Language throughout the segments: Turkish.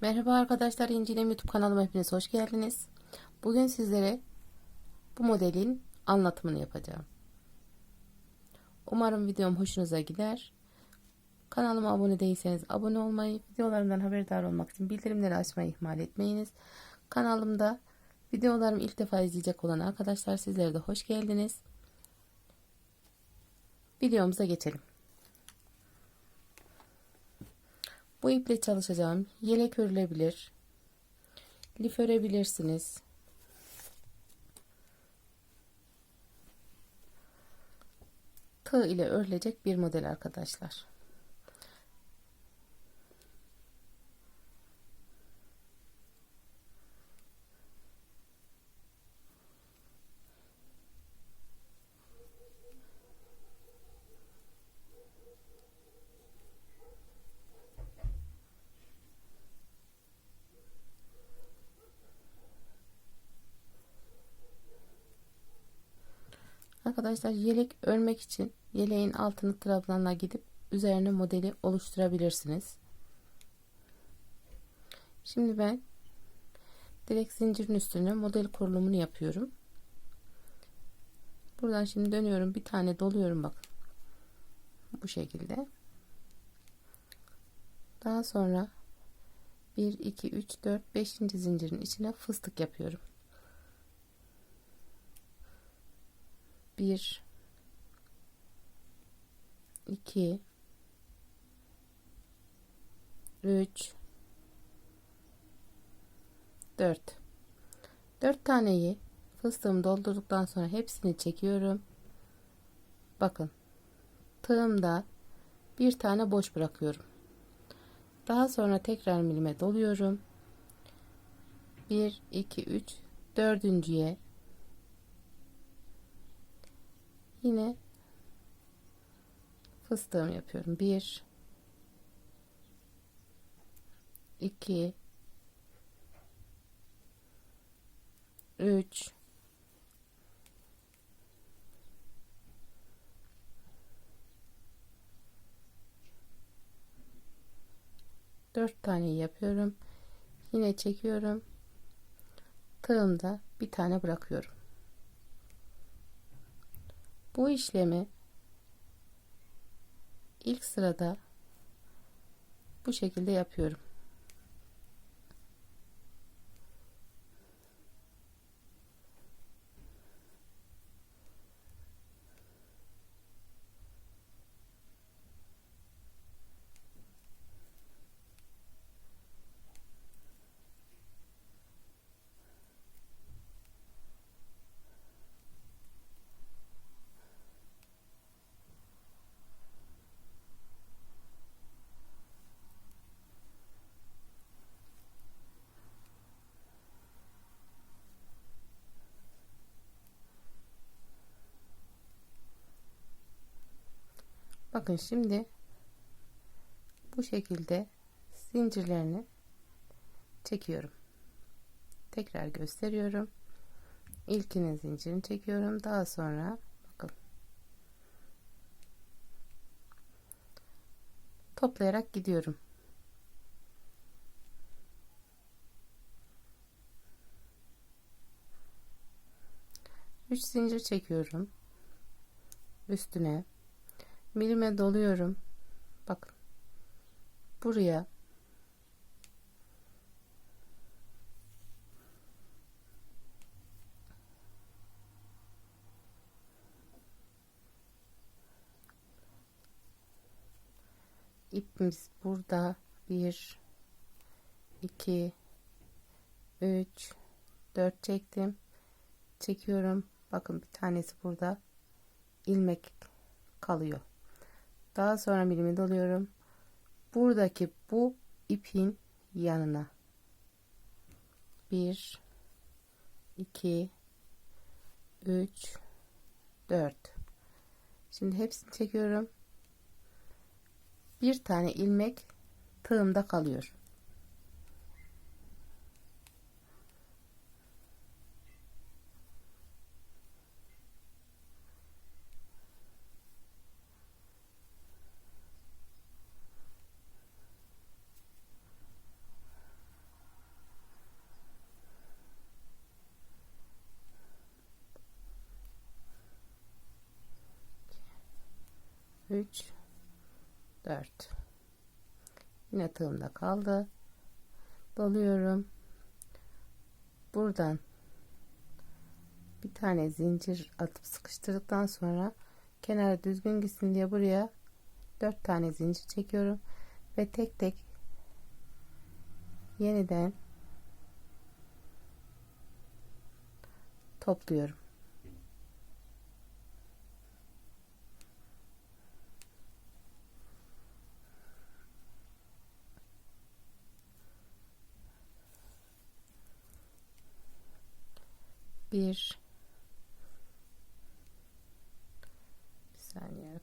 Merhaba arkadaşlar İncilem YouTube kanalıma hepiniz hoş geldiniz. Bugün sizlere bu modelin anlatımını yapacağım. Umarım videom hoşunuza gider. Kanalıma abone değilseniz abone olmayı, videolarımdan haberdar olmak için bildirimleri açmayı ihmal etmeyiniz. Kanalımda videolarımı ilk defa izleyecek olan arkadaşlar sizlere de hoş geldiniz. Videomuza geçelim. Bu iple çalışacağım. Yelek örülebilir. Lif örebilirsiniz. Tığ ile örülecek bir model arkadaşlar. Arkadaşlar yelek örmek için yeleğin altını trabzanla gidip üzerine modeli oluşturabilirsiniz. Şimdi ben direkt zincirin üstüne model kurulumunu yapıyorum. Buradan şimdi dönüyorum. Bir tane doluyorum bakın. Bu şekilde. Daha sonra 1 2 3 4 5. zincirin içine fıstık yapıyorum. 1 2 3 4 4 taneyi fıstığımı doldurduktan sonra hepsini çekiyorum. Bakın tığımda bir tane boş bırakıyorum. Daha sonra tekrar milime doluyorum. 1 2 3 dördüncüye yine fıstığımı yapıyorum. 1 2 3 4 tane yapıyorum. Yine çekiyorum. Tığımda bir tane bırakıyorum. Bu işlemi ilk sırada bu şekilde yapıyorum. Bakın şimdi bu şekilde zincirlerini çekiyorum. Tekrar gösteriyorum. İlkinin zincirini çekiyorum. Daha sonra bakın toplayarak gidiyorum. Üç zincir çekiyorum. Üstüne milime doluyorum. Bakın. Buraya. İpimiz burada. 1 2 3 4 çektim. Çekiyorum. Bakın bir tanesi burada. İlmek kalıyor daha sonra milimi doluyorum. Buradaki bu ipin yanına 1 2 3 4 Şimdi hepsini çekiyorum. Bir tane ilmek tığımda kalıyor. 3 4 yine tığımda kaldı. Doluyorum buradan bir tane zincir atıp sıkıştırdıktan sonra kenara düzgün gitsin diye buraya 4 tane zincir çekiyorum ve tek tek yeniden topluyorum. Bir bir saniye.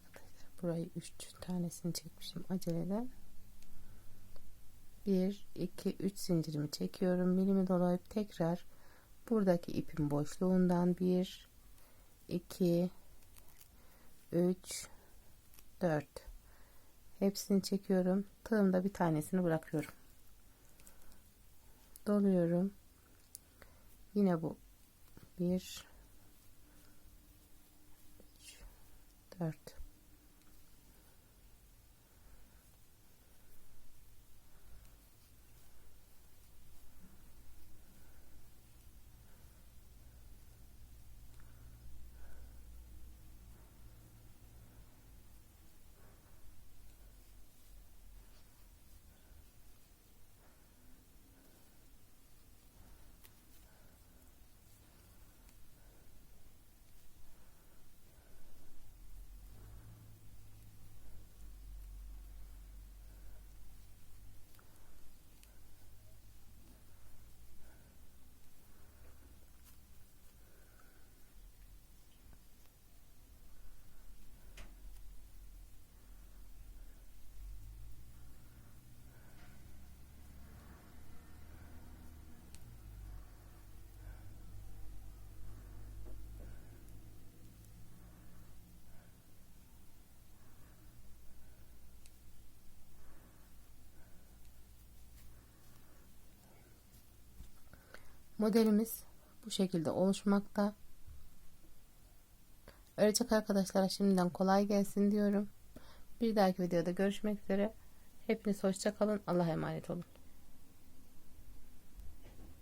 Burayı üç tanesini çekmişim aceleden. 1 2 3 zincirimi çekiyorum. Milimi dolayıp tekrar buradaki ipin boşluğundan 1 2 3 4 hepsini çekiyorum. Tığımda bir tanesini bırakıyorum. Doluyorum. Yine bu 1 3 4 Modelimiz bu şekilde oluşmakta. Öğretecek arkadaşlara şimdiden kolay gelsin diyorum. Bir dahaki videoda görüşmek üzere. Hepiniz hoşça kalın. Allah'a emanet olun.